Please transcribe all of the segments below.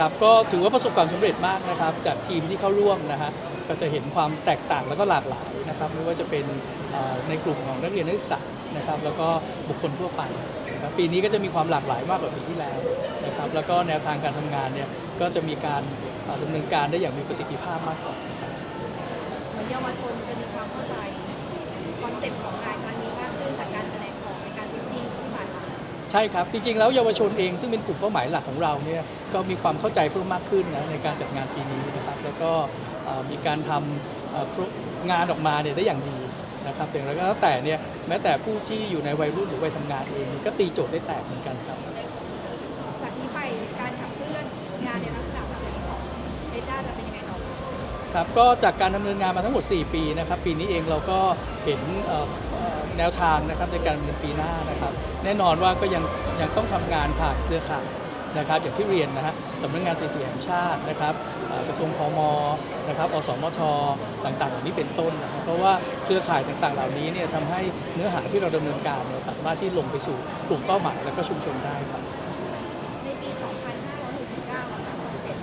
ครับก็ถือว่าประสบความสำเร็จมากนะครับ จากทีมที่เข้าร่วมนะฮะก็จะเห็นความแตกต่างแล้วก็หลากหลายนะครับ ไม่ว่าจะเป็นในกลุ่มของนักเรียนนักศึกษานะครับ แล้วก็บุคคลทั่วไปนะครับปีนี้ก็จะมีความหลากหลายมากกว่าปีที่แล้วนะครับ แล้วก็แนวทางการทำงานเนี่ยก็จะมีการเอ่อดำเนินการได้อย่างมีประสิทธิภาพมากกว่าครับเหมือนเยาวชนจะมีความเข้าใจคอนเซ็ปต์ของงานครั้งนี้มากขึ้นจากการแสดง ใช่ครับ จริงๆ แล้วเยาวชนเองซึ่งเป็นกลุ่มเป้าหมายหลักของเราเนี่ยก็มีความเข้าใจเพิ่มมากขึ้นนะในการจัดงานปีนี้นะครับแล้วก็เอ่อมีการทำเอ่องานออกมาเนี่ยได้อย่างดีนะครับแต่อย่างไรก็แล้วแต่เนี่ยแม้แต่ผู้ที่อยู่ในวัยรุ่นหรือวัยทำงานเองก็ตีโจทย์ได้แตกเหมือนกันครับจากนี้ไปการขับเคลื่อนงานในลักษณะแบบนี้ของเอด้าจะเป็นยังไงต่อไปครับก็จากการดำเนินงานมาทั้งหมด 4 ปีนะครับปีนี้เองเราก็เห็นเอ่อเอ่อ แนวทางนะครับในการดำเนินปีหน้านะครับ แน่นอนว่าก็ยังยังต้องทำงานผ่านเครือข่ายนะครับอย่างที่เรียนนะฮะสำนักงานสถิติแห่งชาตินะครับกระทรวงพมนะครับอสมทต่างๆเหล่านี้เป็นต้นนะครับเพราะว่าเครือข่ายต่างๆ เหล่านี้เนี่ยทำให้เนื้อหาที่เราดำเนินการเนี่ยสามารถที่ลงไปสู่กลุ่มเป้าหมายและก็ชุมชนได้ครับ ในปี 2569อะค่ะคอนเซ็ปต์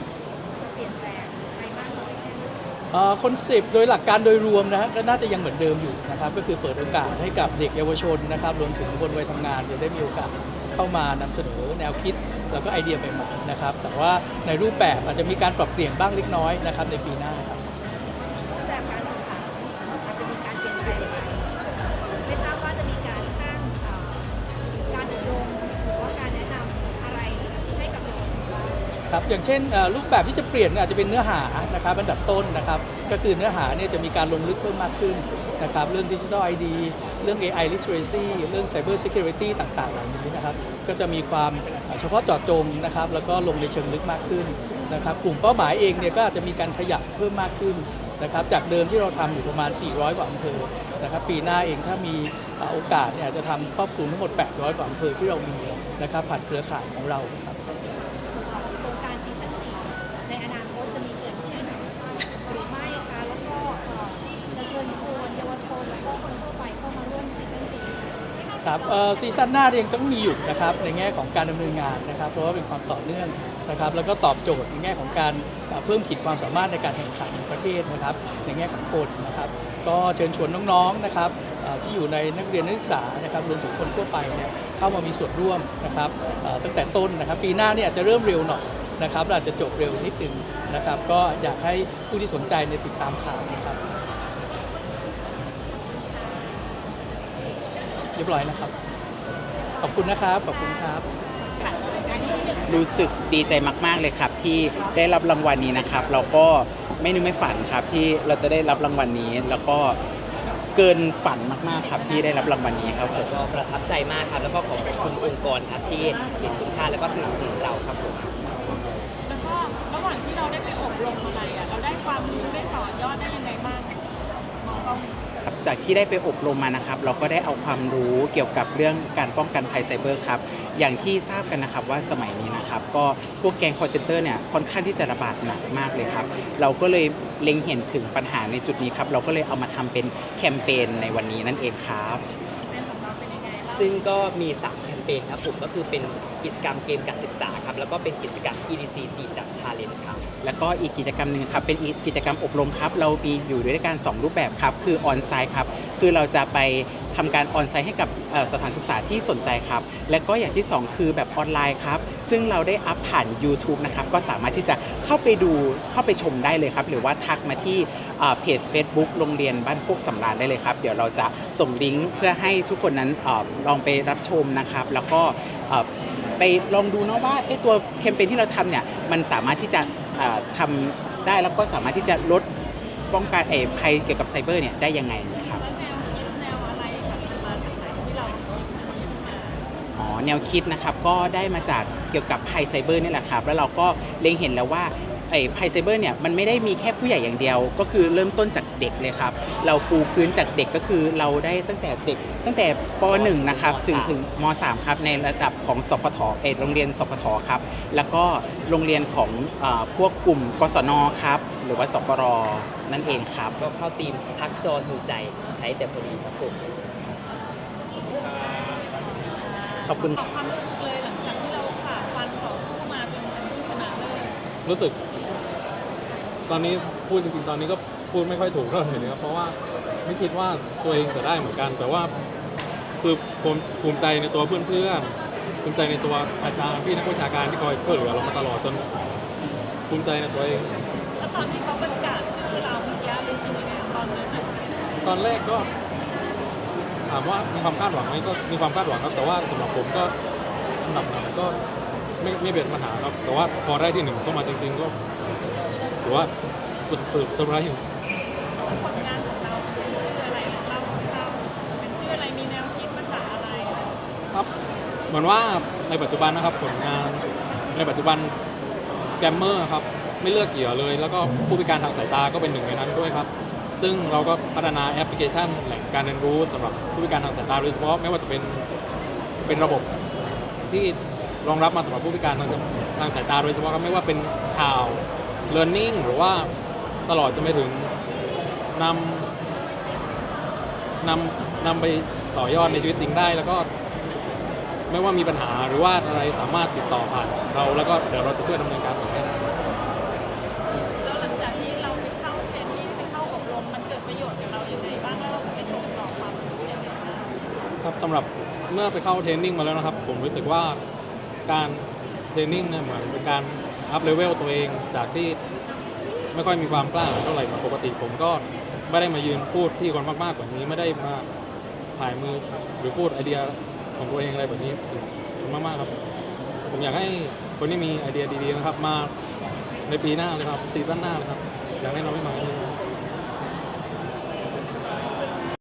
จะเปลี่ยนแปลงไปมากน้อยแคอนเซปต์โดยหลักการโดยรวมนะฮะก็น่าจะยังเหมือนเดิมอยู่นะครับก็คือเปิดโอกาสให้กับเด็กเยาวชนนะครับรวมถึงคนวัยทำงานจะได้มีโอกาสเข้ามานำเสนอแนวคิดแล้วก็ไอเดียใหม่ๆนะครับแต่ว่าในรูปแบบอาจจะมีการปรับเปลี่ยนบ้างเล็กน้อยนะครับในปีหน้าครับ ครับอย่างเช่นรูปแบบที่จะเปลี่ยนอาจจะเป็นเนื้อหานะครับอันดับต้นนะครับก็คือเนื้อหาเนี่ยจะมีการลงลึกเพิ่มมากขึ้นนะครับเรื่องดิจิทัลไอดีเรื่อง AI literacy เรื่อง cyber security ต่างๆเหล่านี้นะครับก็จะมีความเฉพาะเจาะจงนะครับแล้วก็ลงในเชิงลึกมากขึ้นนะครับกลุ่มเป้าหมายเองเนี่ยก็อาจจะมีการขยับเพิ่มมากขึ้นนะครับจากเดิมที่เราทำอยู่ประมาณ 400 กว่าอำเภอนะครับปีหน้าเองถ้ามีโอกาสเนี่ยจจะทำครอบคลุมทั้งหมด 800 กว่าอำเภอที่เรามีนะครับผ่านเครือข่ายของเราครับ โครงการซีซั่นสี่ในอนาคตจะมีเกิดขึ้นหรือไม่คะแล้วก็เอ่อจะเชิญชวนเยาวชนแล้วก็คนทั่วไปเข้ามาร่วมซีซั่นสี่ ครับซีซั่นหน้าเองต้องมีอยู่นะครับในแง่ของการดำเนินงานนะครับ เพราะว่าเป็นความต่อเนื่องนะครับ แล้วก็ตอบโจทย์ในแง่ของการเพิ่มขีดความสามารถในการแข่งขันในประเทศนะครับ ในแง่ของคนนะครับ ก็เชิญชวนน้องๆนะครับที่อยู่ในนักเรียนนักศึกษานะครับรวมถึงคนทั่วไปเนี่ยเข้ามามีส่วนร่วมนะครับตั้งแต่ต้นนะครับ ปีหน้าเนี่ยจะเริ่มเร็วหน่อยนะครับอาจจะจบเร็วนิดนึงนะครับ ก็อยากให้ผู้ที่สนใจในยติดตามข่าวนะครับ เรียบร้อยนะครับ ขอบคุณนะครับ ขอบคุณครับ รู้สึกดีใจมาก ๆ เลยครับ ที่ได้รับรางวัลนี้นะครับ เราก็ไม่นึกไม่ฝันครับ ที่เราจะได้รับรางวัลนี้ แล้วก็เกินฝันมากๆครับ ที่ได้รับรางวัลนี้ครับผมก็ประทับใจมากครับ แล้วก็ขอบคุณองค์กรครับที่เห็นคุณค่าแล้วก็สนับสนุนเราครับผมแล้วก็ระหว่างที่เราได้ไปอบรมอะไรอะเราได้ความรู้ได้ต่อยอดได้ยังไงบ้างมองเราครับ จากที่ได้ไปอบรมมานะครับ เราก็ได้เอาความรู้เกี่ยวกับเรื่องการป้องกันภัยไซเบอร์ครับอย่างที่ทราบกันนะครับว่าสมัยนี้นะครับ ก็พวกแก๊งคอร์เซนเตอร์เนี่ยค่อนข้างที่จะระบาดหนักมากเลยครับ เราก็เลยเล็งเห็นถึงปัญหาในจุดนี้ครับ เราก็เลยเอามาทำเป็นแคมเปญในวันนี้นั่นเองครับ ซึ่งก็มี3แคมเปญครับผมก็คือเป็นกิจกรรมเกมการศึกษาครับแล้วก็เป็นกิจกรรม EDC ตีจับชาเลนจ์ครับ แล้วก็อีกกิจกรรมหนึ่งครับเป็นอีกกิจกรรมอบรมครับ เรามีอยู่ด้วยกัน 2 รูปแบบครับ คือออนไซต์ครับ คือเราจะไปทำการออนไซต์ให้กับเอ่อสถานศึกษาที่สนใจครับ และก็อย่างที่ 2 คือแบบออนไลน์ครับ ซึ่งเราได้อัพผ่าน YouTube นะครับ ก็สามารถที่จะ เข้าไปดูเข้าไปชมได้เลยครับ หรือว่าทักมาที่เอ่อเพจ Facebook โรงเรียนบ้านพวกสำราญได้เลยครับ เดี๋ยวเราจะส่งลิงก์เพื่อให้ทุกคนนั้นเออลองไปรับชมนะครับ แล้วก็เอ่อไปลองดูเนาะว่าไอ้ตัวแคมเปญที่เราทำเนี่ยมันสามารถที่จะเอ่อทำได้แล้วก็สามารถที่จะลดป้องกันไอ้ภัยเกี่ยวกับไซเบอร์เนี่ยได้ยังไงนะครับแล้วแนวคิดแนวอะไรค่ะมันมาจากไหนที่เราคิดขึ้นมาอ๋อแนวคิดนะครับก็ได้มาจาก เกี่ยวกับภัยไซเบอร์นี่แหละครับ แล้วเราก็เล็งเห็นแล้วว่าไอ้ภัยไซเบอร์เนี่ยมันไม่ได้มีแค่ผู้ใหญ่อย่างเดียว ก็คือเริ่มต้นจากเด็กเลยครับ เราปูพื้นจากเด็กก็คือเราได้ตั้งแต่เด็กตั้งแต่ป .1 นะครับถึงถึงม .3 ครับในระดับของสพทเออโรงเรียนสพทครับ แล้วก็โรงเรียนของเออพวกกลุ่มกศนครับ หรือว่าสปรนั่นเองครับ ก็เข้าทีมทักจอหิวใจใช้แต่พอดีครับผม ขอบคุณบอกความรู้สึกเราฝ่าฟันต่อสู้มาจนเป็นผู้ชนะเลิศรู้สึก ตอนนี้พูดจริงๆตอนนี้ก็พูดไม่ค่อยถูกเท่าไหร่เลยครับเพราะว่าไม่คิดว่าตัวเองจะได้เหมือนกัน แต่ว่าคือผมภูมิใจในตัวเพื่อนๆภูมิใจในตัวอาจารย์พี่นักวิชาการที่คอยช่วยเหลือเรามาตลอดจนภูมิใจในตัวเอง แล้วตอนที่เขาประกาศชื่อเราเมื่อกี้รู้สึกยังไงตอนนั้นน่ะตอนแรกก็ ถามว่ามีความคาดหวังไหมก็มีความคาดหวังครับแต่ว่าสำหรับผมก็อันดับหนึ่งก็ ไม่ไม่เป็นปัญหาครับ แต่ว่าพอได้ที่หนึ่งเข้ามาจริงๆก็ถือว่าสุดตื่นเซอร์ไพรส์อยู่ผลงานของเราเป็นชื่ออะไรเราเราเป็นชื่ออะไรมีแนวคิดมาจากอะไรครับเหมือนว่าในปัจจุบันนะครับผลงานในปัจจุบันแกมเมอร์ครับไม่เลือกเหยื่อเลย แล้วก็ผู้พิการทางสายตาก็เป็นหนึ่งในนั้นด้วยครับ ซึ่งเราก็พัฒนาแอปพลิเคชันแหล่งการเรียนรู้สำหรับผู้พิการทางสายตาโดยเฉพาะไม่ว่าจะเป็นเป็นระบบที่ รองรับมาสำหรับผู้พิการทางทางสายตาโดยเฉพาะครับไม่ว่าเป็นข่าว learning หรือว่าตลอดจะไปถึงนำนำนำไปต่อยอดในชีวิตจริงได้ แล้วก็ไม่ว่ามีปัญหาหรือว่าอะไรสามารถติดต่อผ่านเราแล้วก็เดี๋ยวเราจะช่วยดำเนินการต่อให้ได้แล้วหลังจากที่เราไปเข้าเทรนนิ่งไปเข้าอบรมมันเกิดประโยชน์กับเรายังไงบ้างแล้วเราจะไปส่งต่อความรู้ยังไงบ้างครับสำหรับเมื่อไปเข้าเทรนนิ่งมาแล้วนะครับ ผมรู้สึกว่า การเทรนนิ่งเนี่ยเหมือนเป็นการอัพเลเวลตัวเองจากที่ไม่ค่อยมีความกล้าเท่าไหร่มือนปกติผมก็ไม่ได้มายืนพูดที่คนมากๆกว่านี้ไม่ได้มาถ่ายมือหรือพูดไอเดียของตัวเองอะไรแบบนี้ขอบคุณมากๆครับ ผมอยากให้คนที่มีไอเดียดีๆนะครับมาในปีหน้าเลยครับซีซั่นหน้าเลยครับอยากให้เราไม่มาเลย